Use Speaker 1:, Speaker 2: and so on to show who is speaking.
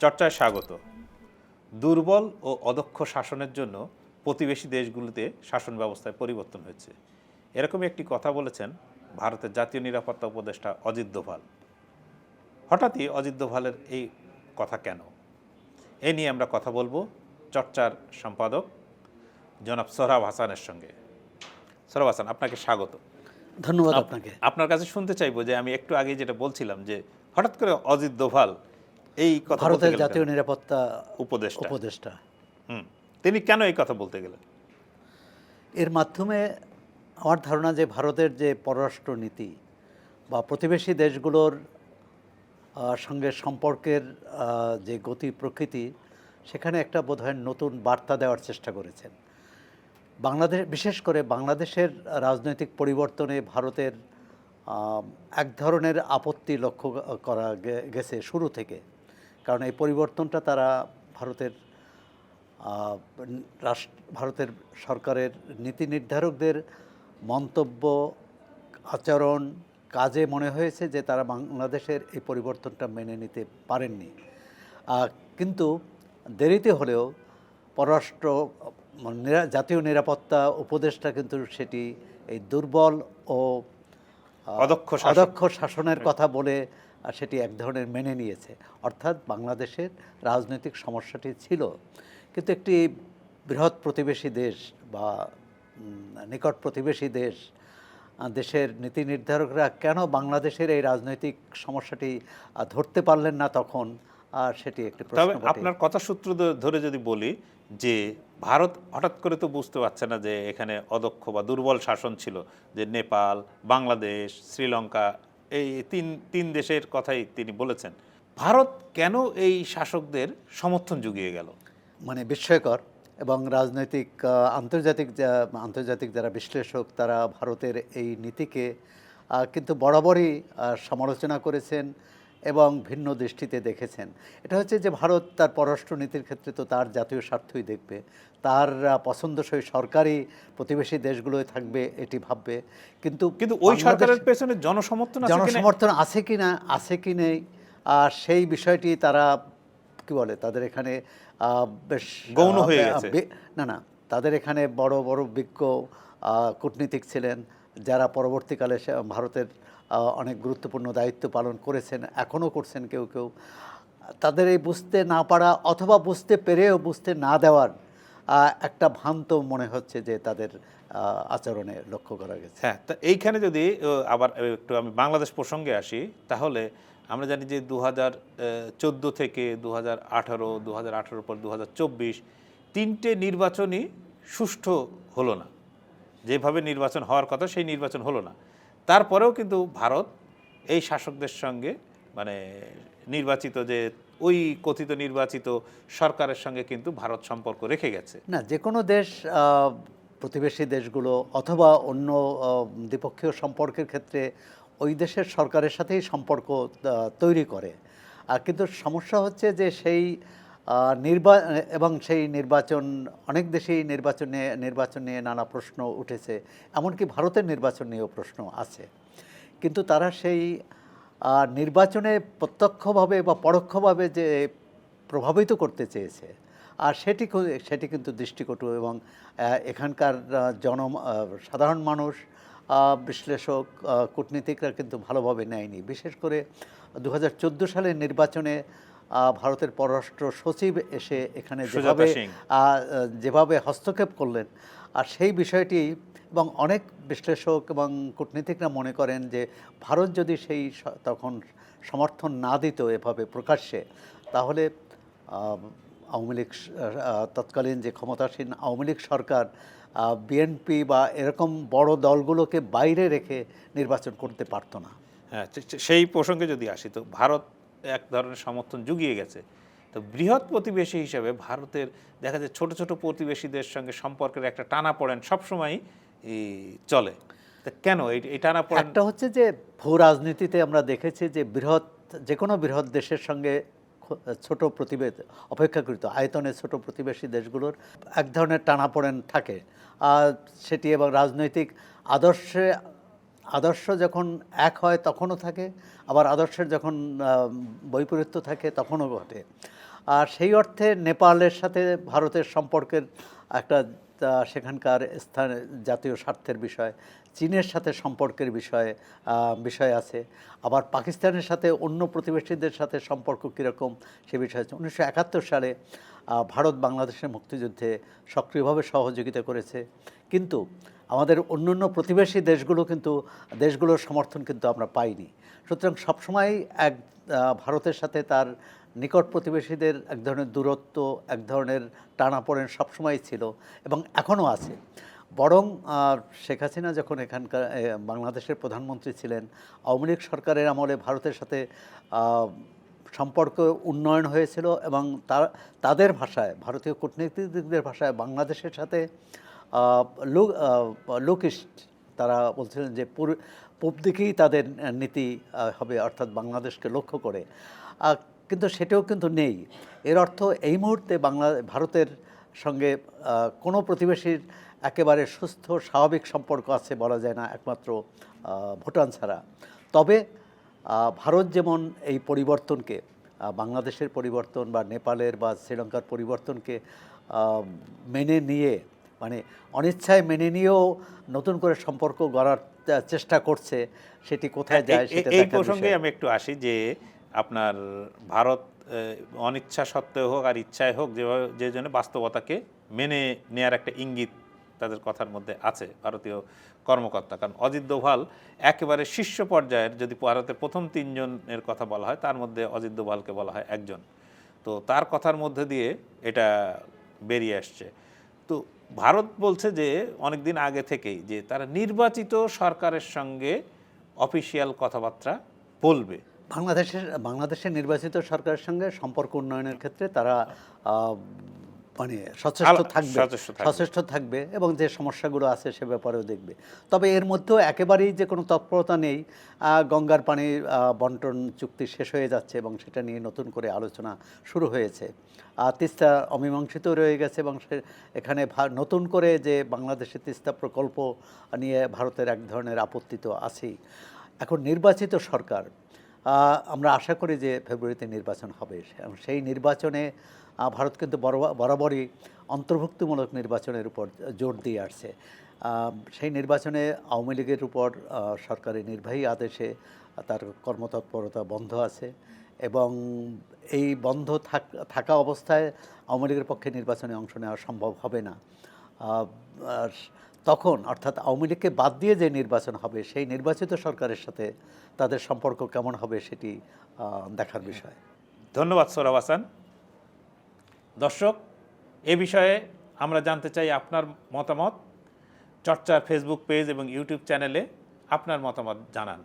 Speaker 1: চর্চায় স্বাগত। দুর্বল ও অদক্ষ শাসনের জন্য প্রতিবেশী দেশগুলোতে শাসন ব্যবস্থায় পরিবর্তন হয়েছে। এরকমই একটি কথা বলেছেন ভারতের জাতীয় নিরাপত্তা উপদেষ্টা অজিত দোভাল। হঠাৎই অজিত দোভালের এই কথা কেন? এ নিয়ে আমরা কথা বলব চর্চার সম্পাদক জনাব সোহরাব হাসানের সঙ্গে। সোহরাব হাসান আপনাকে স্বাগত।
Speaker 2: ধন্যবাদ আপনাকে।
Speaker 1: আপনার কাছে শুনতে চাইব যে আমি একটু আগে যেটা বলছিলাম যে হঠাৎ করে অজিত দোভাল এই কথা বলতে
Speaker 2: ভারতের জাতীয় নিরাপত্তা
Speaker 1: উপদেষ্টা।
Speaker 2: উপদেষ্টা।
Speaker 1: হুম। তিনি কেন এই কথা বলতে গেলেন?
Speaker 2: এর মাধ্যমে আমার ধারণা যে ভারতের যে পররাষ্ট্র নীতি বা প্রতিবেশী দেশগুলোর সঙ্গে সম্পর্কের যে গতি প্রকৃতি সেখানে একটা বোধহয় নতুন বার্তা দেওয়ার চেষ্টা করেছেন। বাংলাদেশ বিশেষ করে বাংলাদেশের রাজনৈতিক পরিবর্তনে ভারতের এক ধরনের আপত্তি লক্ষ্য করা গেছে শুরু থেকে। কারণ এই পরিবর্তনটা তারা ভারতের রাষ্ট্র ভারতের সরকারের নীতি নির্ধারকদের মন্তব্য আচরণ কাজে মনে হয়েছে যে তারা বাংলাদেশের এই পরিবর্তনটা মেনে নিতে পারেননি। কিন্তু দেরিতে হলেও পররাষ্ট্র জাতীয় নিরাপত্তা উপদেষ্টা কিন্তু সেটি এই দুর্বল ও
Speaker 1: অদক্ষ
Speaker 2: শাসনের কথা বলে সেটি এক ধরনের মেনে নিয়েছে। অর্থাৎ বাংলাদেশের রাজনৈতিক সমস্যাটি ছিল। কিন্তু একটি বৃহৎ প্রতিবেশী দেশ বা নিকট প্রতিবেশী দেশ দেশের নীতি নির্ধারকরা কেন বাংলাদেশের এই রাজনৈতিক সমস্যাটি ধরতে পারলেন না তখন? আর সেটি একটি
Speaker 1: তবে আপনার কথা সূত্র ধরে যদি বলি যে ভারত হঠাৎ করে তো বুঝতে পারছে না যে এখানে অদক্ষ বা দুর্বল শাসন ছিল। যে নেপাল বাংলাদেশ শ্রীলঙ্কা এই তিন তিন দেশের কথাই তিনি বলেছেন। ভারত কেন এই শাসকদের সমর্থন জুগিয়ে গেল?
Speaker 2: মানে বিস্ময়কর এবং রাজনৈতিক আন্তর্জাতিক আন্তর্জাতিক যারা বিশ্লেষক, তারা ভারতের এই নীতিকে কিন্তু বরাবরই সমালোচনা করেছেন। এবং ভিন্ন দৃষ্টিতে দেখেছেন। এটা হচ্ছে যে ভারত তার পররাষ্ট্র নীতির ক্ষেত্রে তো তার জাতীয় স্বার্থই দেখবে। তার পছন্দসই সরকারি প্রতিবেশী দেশগুলোই থাকবে এটি ভাববে। কিন্তু
Speaker 1: কিন্তু ওই সরকারের পেছনে জনসমর্থন
Speaker 2: জনসমর্থন আছে কি না আছে কি নেই আর সেই বিষয়টি তারা কি বলে তাদের এখানে বেশ
Speaker 1: গৌণ হয়ে গেছে।
Speaker 2: না না তাদের এখানে বড় বড় বিজ্ঞ কূটনীতিক ছিলেন যারা পরবর্তীকালে ভারতের অনেক গুরুত্বপূর্ণ দায়িত্ব পালন করেছেন এখনও করছেন কেউ কেউ, তাদের এই বুঝতে না পারা অথবা বুঝতে পেরেও বুঝতে না দেওয়ার একটা ভ্রান্ত মনে হচ্ছে যে তাদের আচরণে লক্ষ্য করা গেছে।
Speaker 1: হ্যাঁ তা এইখানে যদি আবার একটু আমি বাংলাদেশ প্রসঙ্গে আসি, তাহলে আমরা জানি যে দু হাজার চোদ্দ থেকে দু হাজার আঠারো দু হাজার পর দু হাজার চব্বিশ, তিনটে নির্বাচনই সুষ্ঠু হলো না। যেভাবে নির্বাচন হওয়ার কথা সেই নির্বাচন হলো না। তারপরেও কিন্তু ভারত এই শাসকদের সঙ্গে মানে নির্বাচিত যে ওই কথিত নির্বাচিত সরকারের সঙ্গে কিন্তু ভারত সম্পর্ক রেখে গেছে।
Speaker 2: না যে কোনো দেশ প্রতিবেশী দেশগুলো অথবা অন্য দ্বিপক্ষীয় সম্পর্কের ক্ষেত্রে ওই দেশের সরকারের সাথেই সম্পর্ক তৈরি করে। আর কিন্তু সমস্যা হচ্ছে যে সেই নির্বা, এবং সেই নির্বাচন, অনেক দেশেই নির্বাচন নিয়ে নির্বাচন নিয়ে নানা প্রশ্ন উঠেছে, এমনকি ভারতের নির্বাচন নিয়েও প্রশ্ন আছে। কিন্তু তারা সেই নির্বাচনে প্রত্যক্ষভাবে বা পরোক্ষভাবে যে প্রভাবিত করতে চেয়েছে, আর সেটি সেটি কিন্তু দৃষ্টিকটু এবং এখানকার জন সাধারণ মানুষ বিশ্লেষক কূটনীতিকরা কিন্তু ভালোভাবে নেয়নি। বিশেষ করে দু হাজার চোদ্দ সালের নির্বাচনে ভারতের পররাষ্ট্র সচিব এসে এখানে যেভাবে যেভাবে হস্তক্ষেপ করলেন আর সেই বিষয়টি এবং অনেক বিশ্লেষক এবং কূটনীতিকরা মনে করেন যে ভারত যদি সেই তখন সমর্থন না দিত এভাবে প্রকাশ্যে তাহলে আওয়ামী লীগ তৎকালীন যে ক্ষমতাসীন আওয়ামী লীগ সরকার বিএনপি বা এরকম বড় দলগুলোকে বাইরে রেখে নির্বাচন করতে পারতো না।
Speaker 1: হ্যাঁ সেই প্রসঙ্গে যদি আসি তো ভারত এক ধরনের সমর্থন জুগিয়ে গেছে। তো বৃহৎ প্রতিবেশী হিসেবে ভারতের দেখা যায় ছোট ছোট প্রতিবেশীদের সঙ্গে সম্পর্কের একটা টানা পড়েন সবসময় চলে। তা কেন এই টানা পড়েন
Speaker 2: একটা হচ্ছে যে ভূ রাজনীতিতে আমরা দেখেছি যে বৃহৎ, যে কোনো বৃহৎ দেশের সঙ্গে ছোট প্রতিবেশ অপেক্ষাকৃত আয়তনে ছোট প্রতিবেশী দেশগুলোর এক ধরনের টানাপোড়েন থাকে। আর সেটি এবং রাজনৈতিক আদর্শে আদর্শ যখন এক হয় তখনও থাকে, আবার আদর্শের যখন বৈপরীত্য থাকে তখনও ঘটে। আর সেই অর্থে নেপালের সাথে ভারতের সম্পর্কের একটা সেখানকার স্থান, জাতীয় স্বার্থের বিষয়, চীনের সাথে সম্পর্কের বিষয়ে বিষয় আছে। আবার পাকিস্তানের সাথে অন্য প্রতিবেশীদের সাথে সম্পর্ক কীরকম সে বিষয় আছে। উনিশশো একাত্তর সালে ভারত বাংলাদেশের মুক্তিযুদ্ধে সক্রিয়ভাবে সহযোগিতা করেছে। কিন্তু আমাদের অন্যান্য প্রতিবেশী দেশগুলো কিন্তু, দেশগুলোর সমর্থন কিন্তু আমরা পাইনি। সুতরাং সবসময় এক ভারতের সাথে তার নিকট প্রতিবেশীদের এক ধরনের দূরত্ব, এক ধরনের টানাপোড়েন সবসময় ছিল এবং এখনও আছে। বরং শেখ হাসিনা যখন এখানকার বাংলাদেশের প্রধানমন্ত্রী ছিলেন, আওয়ামী লীগ সরকারের আমলে ভারতের সাথে সম্পর্ক উন্নয়ন হয়েছিল এবং তার, তাদের ভাষায়, ভারতীয় কূটনীতিকদের ভাষায় বাংলাদেশের সাথে লুকিস্ট তারা বলছিলেন যে পুর, পূব দিকেই তাদের নীতি হবে, অর্থাৎ বাংলাদেশকে লক্ষ্য করে। কিন্তু সেটাও কিন্তু নেই। এর অর্থ এই মুহূর্তে বাংলা, ভারতের সঙ্গে কোনো প্রতিবেশীর একেবারে সুস্থ, স্বাভাবিক সম্পর্ক আছে বলা যায় না, একমাত্র ভুটান ছাড়া। তবে ভারত যেমন এই পরিবর্তনকে বাংলাদেশের পরিবর্তন বা নেপালের বা শ্রীলঙ্কার পরিবর্তনকে মেনে নিয়ে মানে অনিচ্ছায় মেনে নিয়েও নতুন করে সম্পর্ক গড়ার চেষ্টা করছে সেটি কোথায় যায়
Speaker 1: এই-
Speaker 2: সেটা
Speaker 1: এই প্রসঙ্গে আমি একটু আসি যে আপনার ভারত অনিচ্ছা সত্ত্বেও হোক আর ইচ্ছায় হোক যেভাবে যে জন্য বাস্তবতাকে মেনে নেয়ার একটা ইঙ্গিত তাদের কথার মধ্যে আছে ভারতীয় কর্মকর্তা। কারণ অজিত দোভাল একেবারে শীর্ষ পর্যায়ের যদি ভারতের প্রথম তিনজনের কথা বলা হয় তার মধ্যে অজিত দোভালকে বলা হয় একজন। তো তার কথার মধ্যে দিয়ে এটা বেরিয়ে আসছে। তো ভারত বলছে যে অনেক দিন আগে থেকেই যে তারা নির্বাচিত সরকারের সঙ্গে অফিসিয়াল কথাবার্তা বলবে।
Speaker 2: বাংলাদেশের বাংলাদেশের নির্বাচিত সরকারের সঙ্গে সম্পর্ক উন্নয়নের ক্ষেত্রে তারা মানে সচেষ্ট থাকবে
Speaker 1: সচেষ্ট থাকবে।
Speaker 2: এবং যে সমস্যাগুলো আছে সে ব্যাপারেও দেখবে। তবে এর মধ্যেও একেবারেই যে কোনো তৎপরতা নেই গঙ্গার পানির আহ, বন্টন চুক্তি শেষ হয়ে যাচ্ছে এবং সেটা নিয়ে নতুন করে আলোচনা শুরু হয়েছে। আর তিস্তা অমীমাংসিত রয়ে গেছে এবং সে এখানে নতুন করে যে বাংলাদেশের তিস্তা প্রকল্প নিয়ে ভারতের এক ধরনের আপত্তি তো আছেই। এখন নির্বাচিত সরকার আমরা আশা করি যে ফেব্রুয়ারিতে নির্বাচন হবে। এবং সেই নির্বাচনে ভারত কিন্তু বরাবর- বরাবরই অন্তর্ভুক্তিমূলক নির্বাচনের উপর জোর দিয়ে আসছে। সেই নির্বাচনে আওয়ামী লীগের উপর আহ, সরকারি নির্বাহী আদেশে তার কর্মতৎপরতা বন্ধ আছে এবং এই বন্ধ থাকা অবস্থায় আওয়ামী লীগের পক্ষে নির্বাচনে অংশ নেওয়া সম্ভব হবে না। তখন অর্থাৎ আওয়ামী লীগকে বাদ দিয়ে যে নির্বাচন হবে সেই নির্বাচিত সরকারের সাথে তাদের সম্পর্ক কেমন হবে সেটি দেখার বিষয়।
Speaker 1: ধন্যবাদ সোরাব হাসান। দর্শক, এ বিষয়ে আমরা জানতে চাই আপনার মতামত। চর্চার ফেসবুক পেজ এবং ইউটিউব চ্যানেলে আপনার মতামত জানান।